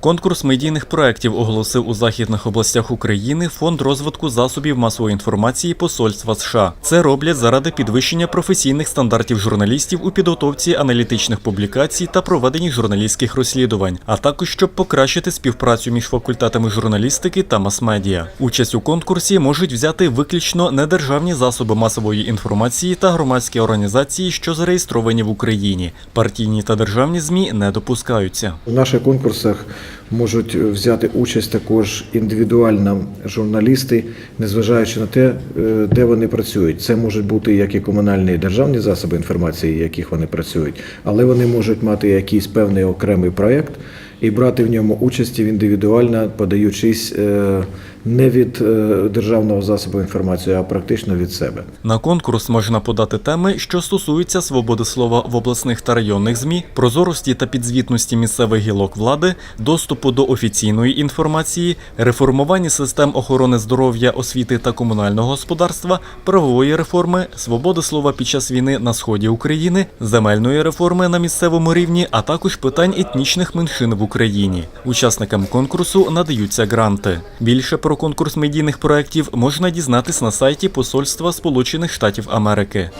Конкурс медійних проєктів оголосив у західних областях України Фонд розвитку засобів масової інформації Посольства США. Це роблять заради підвищення професійних стандартів журналістів у підготовці аналітичних публікацій та проведенні журналістських розслідувань, а також щоб покращити співпрацю між факультетами журналістики та мас-медіа. Участь у конкурсі можуть взяти виключно недержавні засоби масової інформації та громадські організації, що зареєстровані в Україні. Партійні та державні змі не допускаються. В наших конкурсах можуть взяти участь також індивідуально журналісти, незважаючи на те, е, де вони працюють. Це можуть бути як і комунальні і державні засоби інформації, в яких вони працюють, але вони можуть мати якийсь певний окремий проєкт і брати в ньому участь індивідуально, подаючись е, не від е, державного засобу інформації, а практично від себе. На конкурс можна подати теми, що стосуються свободи слова в обласних та районних змі, прозорості та підзвітності місцевих гілок влади, доступу до офіційної інформації, реформування систем охорони здоров'я, освіти та комунального господарства, правової реформи, свободи слова під час війни на сході України, земельної реформи на місцевому рівні, а також питань етнічних меншин в Україні. Учасникам конкурсу надаються гранти. Більше про конкурс медійних проєктів можна дізнатись на сайті Посольства Сполучених Штатів Америки.